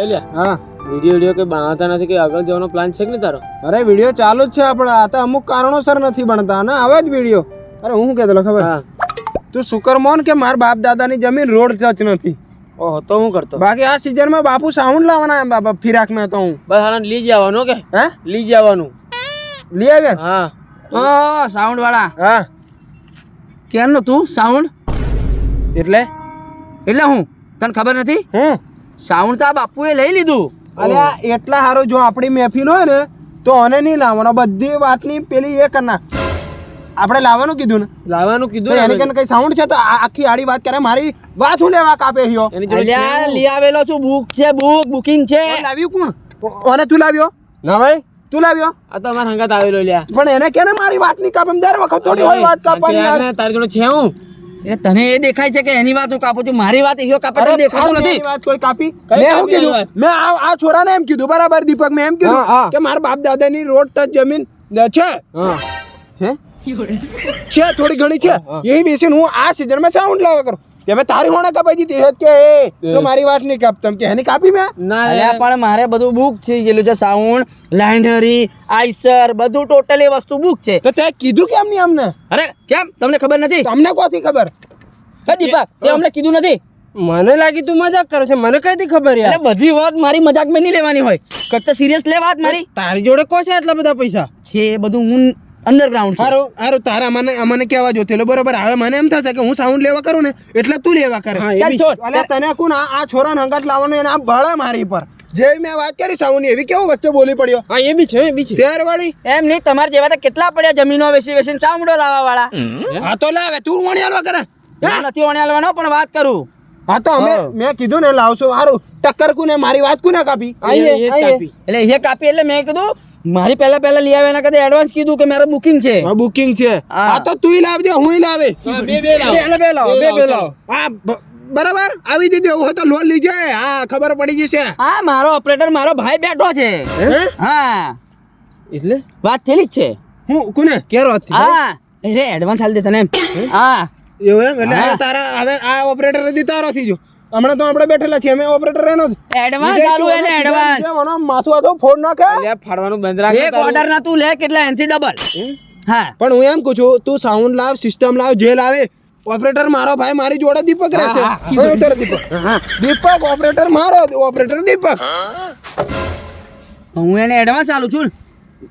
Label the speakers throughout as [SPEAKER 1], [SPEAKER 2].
[SPEAKER 1] એ લે
[SPEAKER 2] હા.
[SPEAKER 1] Video video કે બનાવતા નથી કે આગળ જવાનો પ્લાન છે કે નહીં તારો?
[SPEAKER 2] અરે વીડિયો ચાલુ જ છે આપણે. આ તો અમુક કારણોસર નથી બનતા. ને આવે જ વીડિયો. અરે હું શું કહેતો ખબર?
[SPEAKER 1] હા.
[SPEAKER 2] તું શુકર મોન કે મારા બાપ દાદાની જમીન રોડ ટચ નથી.
[SPEAKER 1] ઓહો તો હું કરતો.
[SPEAKER 2] બાકી આ સિઝનમાં બાપુ સાઉન્ડ લાવવાના એમ બાપા ફિરાક મેં તો હું.
[SPEAKER 1] બસ હાલ લઈ જવાનું કે?
[SPEAKER 2] હે?
[SPEAKER 1] લઈ જવાનું
[SPEAKER 2] લઈ આવ્યા?
[SPEAKER 1] હા.
[SPEAKER 3] ઓ સાઉન્ડ વાળા.
[SPEAKER 2] હા.
[SPEAKER 3] ક્યારનો તું સાઉન્ડ?
[SPEAKER 2] એટલે?
[SPEAKER 3] એટલે હું? તને ખબર નથી?
[SPEAKER 2] હું?
[SPEAKER 3] સાઉન્ડ તો આ બાપુએ લઈ લીધું.
[SPEAKER 2] અલ્યા એટલા સારું જો આપણી મહેફિલ હોય ને તો અને નહીં લાવવાનો. બધી વાતની પેલી એ કરના આપણે લાવવાનું કીધું ને?
[SPEAKER 1] લાવવાનું કીધું
[SPEAKER 2] એને
[SPEAKER 1] ને
[SPEAKER 2] કઈ સાઉન્ડ છે તો આખી આડી વાત કરે મારી વાત હું લેવા કાપે હિયો
[SPEAKER 3] અલ્યા લઈ આવેલો છું બુક છે બુક બુકિંગ છે.
[SPEAKER 2] લાવ્યું કોણ? અને તું લાવ્યો?
[SPEAKER 3] ના ભાઈ.
[SPEAKER 2] તું લાવ્યો?
[SPEAKER 1] આ તો અમારા હંગાત આવેલો લ્યા.
[SPEAKER 2] પણ એને કેને મારી વાત નહીં કાપે? એમ દર વખત થોડી હોય વાત કાપવાની
[SPEAKER 1] ને, તારી જોડે છે હું.
[SPEAKER 3] એટલે તને એ દેખાય છે કે એની વાત હું કાપું છું? મારી વાત એ કાપે તને દેખાતું નથી?
[SPEAKER 2] વાત કોઈ કાપી? મેં શું કીધું? મેં આ આ છોરાને એમ કીધું બરાબર દીપક મેં એમ. કીધું કે મારા બાપ દાદાની રોડ ટચ જમીન છે. છે? છે થોડી ઘણી છે. એ બેસીને હું આ સિઝનમાં સાઉન્ડ લાવા કરું. કે મેં તારી હોણે કપાઈ દીધી હેત કે એ તો મારી વાત નહીં કાપતો. કે એની કાપી મેં?
[SPEAKER 1] ના
[SPEAKER 3] અલ્યા પણ મારે બધું બુક થઈ ગયેલું છે સાઉન્ડ લાઇનરી આઈસર બધું ટોટલી વસ્તુ બુક છે.
[SPEAKER 2] તો તે કીધું કેમ નહીં અમને?
[SPEAKER 3] અરે કેમ? તમને ખબર નથી?
[SPEAKER 2] તમને કોથી ખબર?
[SPEAKER 3] હે દીપક તે અમને કીધું નથી.
[SPEAKER 2] મને લાગી તું મજાક કરે છે. મને કઈથી ખબર
[SPEAKER 3] એટલે બધી વાત મારી મજાક મેં નહીં લેવાની હોય. કરતા સિરિયસ લે વાત મારી.
[SPEAKER 2] તારી જોડે કો છે એટલા બધા પૈસા?
[SPEAKER 3] છે એ બધું હું અંડરગ્રાઉન્ડ
[SPEAKER 2] હારો હારું તારા મને મને કહેવા જોતેલો બરોબર હવે મને એમ થશે કે હું સાઉન્ડ લેવા કરું ને એટલે તું લેવા કરે.
[SPEAKER 3] ચાલ છોડ.
[SPEAKER 2] અલ્યા તને કોણ આ છોરાને હંગાટ લાવવાનો એને આ ભળે મારી પર. જે મેં વાત કરી સાઉન્ડની, એવી કેવું વચ્ચે બોલી પડ્યો?
[SPEAKER 1] હા એ બી છે એ બી છે.
[SPEAKER 2] ત્યાર વાળી
[SPEAKER 3] એમ નહીં તમારે જેવા તો કેટલા પડ્યા જમીનો વેચી વેચીને ચામડો લાવવા વાળા
[SPEAKER 2] હા તો લાવે તું વણી હાલવા કરે.
[SPEAKER 3] નથી વણી હાલવાનો પણ વાત કરું.
[SPEAKER 2] હા તો અમે મેં કીધું ને લાવશો. હારું ટક્કર કુ ને મારી વાત કુને કાપી?
[SPEAKER 1] એ- એ કાપી.
[SPEAKER 3] એટલે એ કાપી એટલે મેં કીધું મારી પહેલા પહેલા લઈ આવ્યા એના કરતા એડવાન્સ કીધું કે મારે બુકિંગ છે.
[SPEAKER 2] બુકિંગ છે.
[SPEAKER 3] હા.
[SPEAKER 2] હા તો તું લાવજે હું લાવે.
[SPEAKER 1] બે બે લાવ.
[SPEAKER 2] બે લાવ બે બે લાવ હા બરાબર? આવી દીધી એવું હોય તો લોન લીજે. હા ખબર પડી જશે.
[SPEAKER 3] હા મારો ઓપરેટર મારો ભાઈ બેઠો છે.
[SPEAKER 2] હા? એટલે?
[SPEAKER 3] વાત થયેલી જ છે.
[SPEAKER 2] હું કોને? કેરો હતી
[SPEAKER 3] હા. અરે એડવાન્સ હાલ દે તને હા?
[SPEAKER 2] એવું એમ? એટલે તારા હવે આ ઓપરેટર હજી તારો થઈ જો. હમણાં તો આપણે બેઠેલા છીએ અમે ઓપરેટર એનો જ.
[SPEAKER 3] એડવાન્સ ચાલુ એને એડવાન્સ
[SPEAKER 2] માથું આતો ફોડ નાખે.
[SPEAKER 1] લે ફાડવાનું બંધ રાખ
[SPEAKER 3] એક ઓર્ડર ના તું લે કેટલા એનથી ડબલ હા?
[SPEAKER 2] પણ હું એમ કહું છું તું સાઉન્ડ લાવ સિસ્ટમ લાવ જે લાવે. ઓપરેટર મારો ભાઈ મારી જોડે દીપક રહેશે. ઉતારો દીપક. દીપક ઓપરેટર મારો ઓપરેટર દીપક.
[SPEAKER 3] હું એને એડવાન્સ આલું છું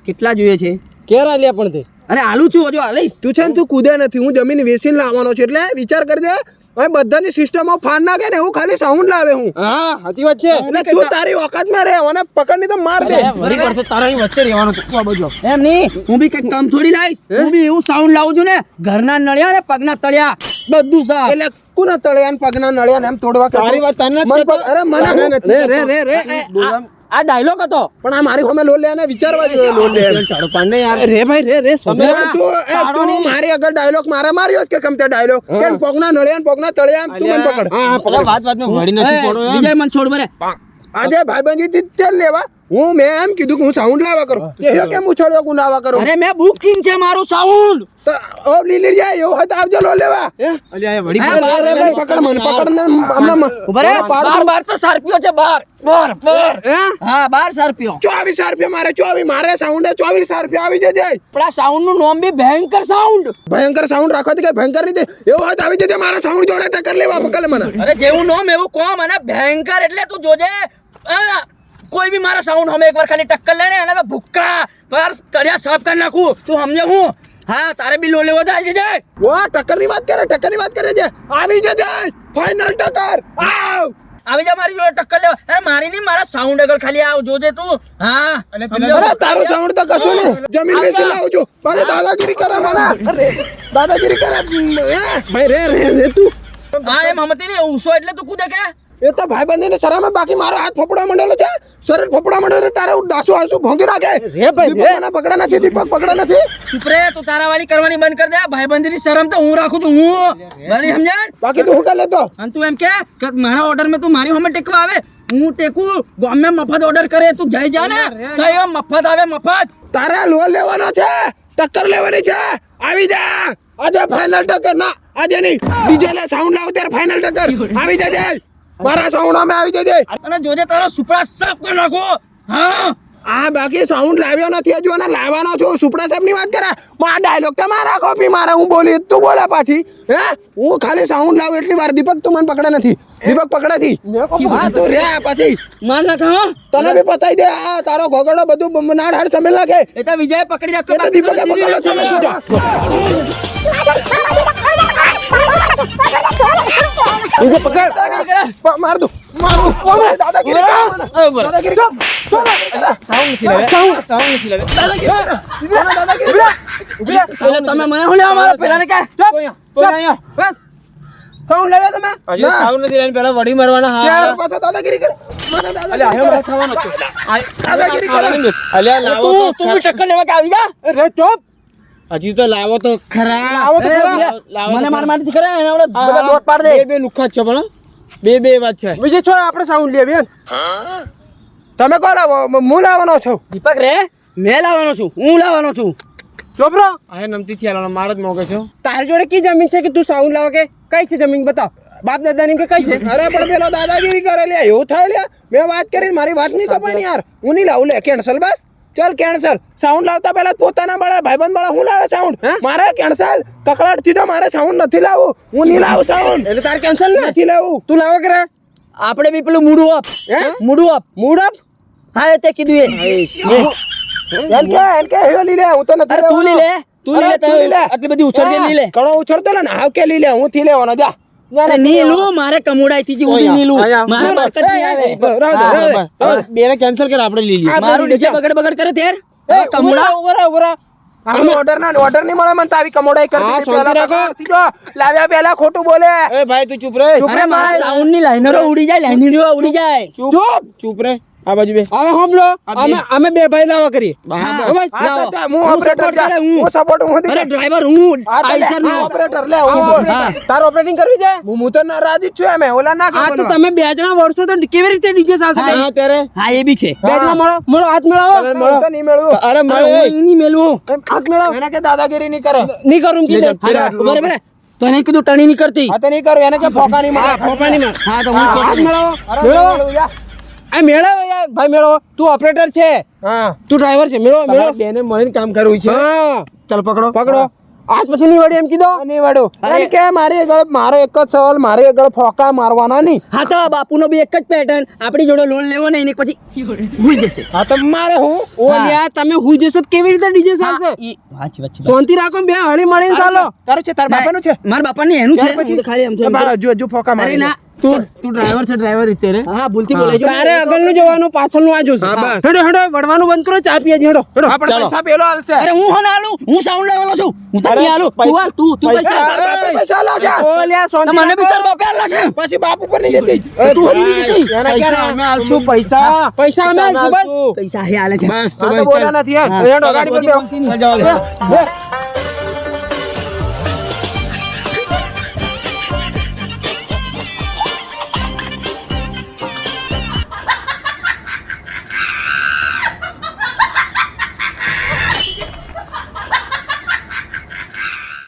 [SPEAKER 3] કેટલા જોઈએ છે?
[SPEAKER 1] કેરા લે પણ તે?
[SPEAKER 3] અને આલું છું હજુ આલીશ.
[SPEAKER 2] તું છે ને તું કૂદે નથી. હું જમીન વેસીને લાવવાનો છું એટલે વિચાર કરજે. હવે બધાની સિસ્ટમો ફાડ નાખે ને હું ખાલી સાઉન્ડ લાવે હું.
[SPEAKER 1] હા સાચી વાત છે.
[SPEAKER 2] એટલે તું તારી ઓકાતમાં રહે અને પકડની તો માર દે.
[SPEAKER 1] વળી પડશે તારા વચ્ચે રહેવાનું આ બાજુ
[SPEAKER 3] એમ નહીં હું બી કંઈક કામ છોડી લાવીશ. હું? બી એવું સાઉન્ડ લાવું છું ને ઘરના નળિયા ને પગના તળિયા. બધું સા
[SPEAKER 2] એટલે કુના તળિયા ને પગના નળિયા ને એમ તોડવા
[SPEAKER 1] તારી વાત તને
[SPEAKER 2] અરે મને રે રે રે
[SPEAKER 3] આ- ડાયલોગ હતો.
[SPEAKER 2] પણ આ મારી સામે લોન લે અને વિચારવા જોઈએ લોન લે
[SPEAKER 1] પણ ને યાર.
[SPEAKER 2] રે ભાઈ રે રે
[SPEAKER 3] તમે
[SPEAKER 2] તું એ તું મારી આગળ ડાયલોગ મારે માર્યો છે કે કમ તે ડાયલોગ કે પગના નળિયા ને પગના તળિયા તું મને પકડ.
[SPEAKER 1] હા પકડ. વાત વાત મે વળી નથી પડો
[SPEAKER 3] બીજા મન છોડ બરે
[SPEAKER 2] આજે ભાઈબંધી થી તેલ લેવા? હું મેં એમ કીધું કે હું સાઉન્ડ લાવા કરું. કે હે કેમ ઉછળ્યો કુ લાવા કરું?
[SPEAKER 3] અરે મેં બુકિંગ છે મારું સાઉન્ડ
[SPEAKER 2] તો ઓ લીલી જાય એવો હતા આવજો લો લેવા.
[SPEAKER 1] અલે આ
[SPEAKER 3] વડી
[SPEAKER 2] અરે, ભાઈ, પકડ મને પકડ ને હમણા
[SPEAKER 3] ઊભા બાર બાર તો સારપીઓ છે બાર બાર બાર.
[SPEAKER 2] હા?
[SPEAKER 3] બાર સારપીઓ
[SPEAKER 2] ચોવીસ રૂપિયા મારે ચોવીસ મારે સાઉન્ડ ચોવીસ રૂપિયા આવી જજે.
[SPEAKER 3] પણ આ સાઉન્ડનું નામ બી ભયંકર સાઉન્ડ
[SPEAKER 2] ભયંકર સાઉન્ડ રાખો તો કે ભયંકર રીતે એવું હોય તો આવી જજે મારા સાઉન્ડ જોડે ટક્કર લેવા પકડ મને.
[SPEAKER 3] અરે જેવું નામ એવું કોમ અને ભયંકર એટલે તું જોજે. કોઈ બી મારા સાઉન્ડ હમે એકવાર ખાલી ટક્કર લે ને એને તો ભૂક્કા. પર તળિયા સાફ કરી નાખું. તું સમજે હું. હા તારે બી લો લેવો જાય છે
[SPEAKER 2] વા ટક્કરની વાત કરે ટક્કરની વાત કરે છે. આવી જજે. ફાઇનલ ટક્કર. આવ.
[SPEAKER 3] આવી જા મારી જોડે ટક્કર લેવા. અરે મારી નહીં મારા સાઉન્ડ આગળ ખાલી આવ જોજે તું. હા?
[SPEAKER 2] અરે તારું સાઉન્ડ તો કશું ને જમીન બેસી લાવું છું. પાછા દાદાગીરી કરે મને. દાદાગીરી કરે. એ ભાઈ રે રે રે તું.
[SPEAKER 3] હા. એમ હમતી નહીં ઉસો એટલે તું કુદે કે?
[SPEAKER 2] એ તો ભાઈ બંધી ને શરમ બાકી. મારો હાથ ફફડા મંડેલો છે. શરીર ફફડા મંડેલો તારે ડાસુ આસુ ભોંગી નાખે
[SPEAKER 1] રે ભાઈ,
[SPEAKER 2] રે. મને પકડા નથી દીપક પકડા નથી.
[SPEAKER 3] ચૂપ રે તું તારા વાળી કરવાની બંધ કર દે. ભાઈબંધી ની શરમ તો હું રાખું છું હું. બરાબર સમજણ?
[SPEAKER 2] બાકી તું હું કરી લેતો?
[SPEAKER 3] અને તું એમ કે કે મારા ઓર્ડર મે તું મારી સામે ટેકવા આવે. હું ટેકું ગામે મફત ઓર્ડર કરે તું જઈ જા ને. તો મફત આવે મફત.
[SPEAKER 2] તારે લો લેવાનો છે. ટક્કર લેવાની છે. આવી જા. આજે ફાઇનલ ટક્કર. ના આજે નહીં. ડીજે ને સાઉન્ડ લાવ ત્યારે ફાઇનલ ટક્કર. આવી જજે મારા સાઉન્ડ અમે આવી જજે
[SPEAKER 3] અને જોજે તારો સુપડા સાફ કરી નાખો હા
[SPEAKER 2] આ બાકી સાઉન્ડ લાવ્યો નથી હજુ અને લાવવાનો છું સુપડા સાહેબની વાત કરે આ ડાયલોગ તો મારા કોપી મારા હું બોલી તું બોલે પાછી હે હું ખાલી સાઉન્ડ લાવું એટલી વાર દીપક તું મને પકડે નથી દીપક પકડે થી હા તું રે પછી
[SPEAKER 3] માર નાખ હા
[SPEAKER 2] તને બી પતાઈ દે આ તારો ઘોઘડો બધું નાડ હાડ સમેલ નાખે
[SPEAKER 3] એ તો વિજય પકડી
[SPEAKER 2] એ તો દીપક પકડો છો
[SPEAKER 3] જીવી
[SPEAKER 2] વિજય પકડ. માર દો. માર કોણ દાદાગીરી મને? દાદાગીરી કર. સાઉન્ડ નથી લાવે સાઉન્ડ નથી લાવે દાદાગીરી દાદાગીરી
[SPEAKER 3] તમે મને હું લેવા મારા પેલા ને કે
[SPEAKER 2] સાઉન્ડ લાવ્યા તમે?
[SPEAKER 1] હજી સાઉન્ડ નથી લઈને પેલા વડી મારવાના હા
[SPEAKER 2] યાર પાછા દાદાગીરી કરે? મને દાદાગીરી કરે.
[SPEAKER 1] ખાવાનો છે.
[SPEAKER 2] દાદાગીરી કરે.
[SPEAKER 1] અલ્યા લાવો
[SPEAKER 3] તું
[SPEAKER 1] તું
[SPEAKER 3] ટક્કર લેવા કે આવી જા?
[SPEAKER 2] રે ચોપ.
[SPEAKER 1] હજી તો લાવો તો ખરા.
[SPEAKER 2] આવો તો ખરા.
[SPEAKER 3] મને માર મારથી ખરા એને આપણે બધા. દોત પાડ દે.
[SPEAKER 1] બે બે લુખા છે પણ બે બે વાત છે.
[SPEAKER 2] બીજે છો આપણે સાઉન્ડ લેવી તમે કોણ લાવો? હું લાવવાનો છું.
[SPEAKER 3] દીપક રે મેં લાવવાનો છું હું લાવવાનો છું.
[SPEAKER 2] ચોપરો.
[SPEAKER 1] આ નમતી થી આલાનો માર જ મોગે છે
[SPEAKER 2] તારી જોડે કી જમીન છે કે તું સાઉન્ડ લાવો કે કઈ છે જમીન બતાવ. બાપ દાદાની કે કઈ છે? અરે પણ પેલો દાદાગીરી કરે લે એવું થાય લે મેં વાત કરી મારી વાત નહીં કપાય ને યાર. હું નહીં લાવું લે કેન્સલ બસ. ચલ કેન્સલ સાઉન્ડ લાવતા પહેલા પોતાના બાળા ભાઈબંધ બાળા હું લાવે સાઉન્ડ મારે કેન્સલ કકડાટથી તો મારે સાઉન્ડ નથી લાવું. હું નહીં લાવું સાઉન્ડ એટલે તારે કેન્સલ નથી લાવું. તું લાવો કરે.
[SPEAKER 3] આપણે બી પેલું મૂડું અપ
[SPEAKER 2] હે?
[SPEAKER 3] મૂડું અપ
[SPEAKER 2] મૂડ અપ
[SPEAKER 3] હા એ તે કીધું એ.
[SPEAKER 2] એન કે એન કે હે લી લે હું તો નથી
[SPEAKER 3] તું લી. લે તું લી. આટલી બધી ઉછળ લી લે.
[SPEAKER 2] કણો ઉછળતો ને હાવ કે લી લે હું થી લેવાનો. જા.
[SPEAKER 3] નીલું મારે કમુડાઈ થી ઉડી નીલું. મારે બરકત આવે.
[SPEAKER 1] બેને કેન્સલ કર આપણે
[SPEAKER 3] નીચે. બગડ બગડ કરે તેર?
[SPEAKER 2] ઉભરા, ઉભરા. ઓર્ડર ના ઓર્ડર નહીં મળે મને તો આવી કમોડાઈ કરી
[SPEAKER 1] હા,
[SPEAKER 2] દીધી.
[SPEAKER 1] શાંતિ
[SPEAKER 2] પહેલા
[SPEAKER 1] રાખો.
[SPEAKER 2] લાવ્યા પેલા ખોટું બોલે.
[SPEAKER 1] એ ભાઈ તું ચૂપ રે
[SPEAKER 3] અરે મારા સાઉન્ડની લાઈનરો ઉડી જાય લાઈનરો ઉડી જાય.
[SPEAKER 1] ચૂપ. ચૂપ. રે આ બાજુ બે.
[SPEAKER 2] હવે હોમલો અમે અમે બે ભાઈ લાવા. કરી
[SPEAKER 3] હા,
[SPEAKER 2] હા, હું
[SPEAKER 3] હું
[SPEAKER 2] ઓપરેટર
[SPEAKER 3] હું.
[SPEAKER 2] હું સપોર્ટ હું
[SPEAKER 3] અરે ડ્રાઈવર હું.
[SPEAKER 2] હા,
[SPEAKER 3] આઈસર નો.
[SPEAKER 2] ઓપરેટર લે હું બોલ. તાર ઓપરેટિંગ કરવી છે? હું હું તો નારાજ જ છું અમે ઓલા ના
[SPEAKER 4] આ તો તમે બે જણા વર્ષો તો કેવી રીતે ડીજે ચાલશે
[SPEAKER 3] હા.
[SPEAKER 1] હા ત્યારે.
[SPEAKER 3] હા એ બી છે.
[SPEAKER 4] બે જણા મળો મળો હાથ મેળવો.
[SPEAKER 2] મળો. તો નહીં મેળવો.
[SPEAKER 1] અરે
[SPEAKER 3] મળો
[SPEAKER 1] મળે
[SPEAKER 3] હું એની મેલવું
[SPEAKER 2] હાથ મેળવો. એને કે દાદાગીરી નહીં કરે.
[SPEAKER 4] નહીં કરું કીધું.
[SPEAKER 1] જા, પેલા
[SPEAKER 3] ઊભા રે, ઊભા રે. તો એને કીધું ટણી નહીં કરતી.
[SPEAKER 2] હા તો નહીં કરું. એને કે ફોકા નહીં મારે ફોકા નહીં મારે
[SPEAKER 3] હા તો હું
[SPEAKER 4] હાથ મેળવો. મેળાવો.
[SPEAKER 2] મેળવો મેળવું.
[SPEAKER 4] આ મેળાવો યાર ભાઈ મેળો તું ઓપરેટર છે.
[SPEAKER 2] હા.
[SPEAKER 4] તું ડ્રાઈવર છે. મેળો
[SPEAKER 1] મેળો. બેને મળીને કામ કરવું છે.
[SPEAKER 4] હા.
[SPEAKER 1] ચાલ પકડો.
[SPEAKER 4] પકડો. આજ પછી નહીં વળી એમ કીધો?
[SPEAKER 2] નહીં વાડું એમ કે મારી આગળ મારો એક જ સવાલ મારી આગળ ફોકા મારવાના નહીં.
[SPEAKER 3] હા તો બાપુનો બી એક જ પેટર્ન આપણી જોડે લોન લેવો નહીં પછી ભૂલી જશે.
[SPEAKER 2] હા તો મારે હું?
[SPEAKER 4] ઓ તમે હું જશો કેવી રીતે ડીજે ચાલશે?
[SPEAKER 3] ઈ વાંચી વાંચી
[SPEAKER 4] શાંતિ રાખો બે હળી મળીને ચાલો.
[SPEAKER 2] તારું છે તારા બાપાનું છે?
[SPEAKER 3] મારા બાપાને એનું છે. પછી ખાલી એમ છે
[SPEAKER 2] બાળા, હજુ હજુ ફોકા
[SPEAKER 3] અરે ના
[SPEAKER 1] તું તું ડ્રાઈવર છે ડ્રાઈવર રીતે રે
[SPEAKER 3] હા ભૂલથી બોલાઈ ગયો
[SPEAKER 4] તારે આગળનું જોવાનું પાછળનું આ જોશે. હેડો હેડો વડવાનું બંધ કરો ચા પીએ હેડો હેડો
[SPEAKER 2] આપણે પૈસા પેલો
[SPEAKER 3] અરે હું હન આલું હું સાઉન્ડ લેવાનો છું. હું તો આલું તું
[SPEAKER 1] પૈસા-
[SPEAKER 3] હાલ તું તું
[SPEAKER 1] પૈસા-
[SPEAKER 3] પૈસા
[SPEAKER 2] તારા બાપે પૈસા આલા છે.
[SPEAKER 4] ઓ લ્યા
[SPEAKER 3] મને બી તાર બાપે આલા છે?
[SPEAKER 2] પછી બાપ ઉપર નહીં જતી.
[SPEAKER 3] તું હરી નહીં જતી.
[SPEAKER 2] એને
[SPEAKER 1] પૈસા અમે આલશું પૈસા.
[SPEAKER 4] પૈસા અમે આલશું, બસ.
[SPEAKER 3] પૈસા હે આલે છે.
[SPEAKER 1] બસ તો
[SPEAKER 2] બોલ્યા નથી યાર. ગાડી પર.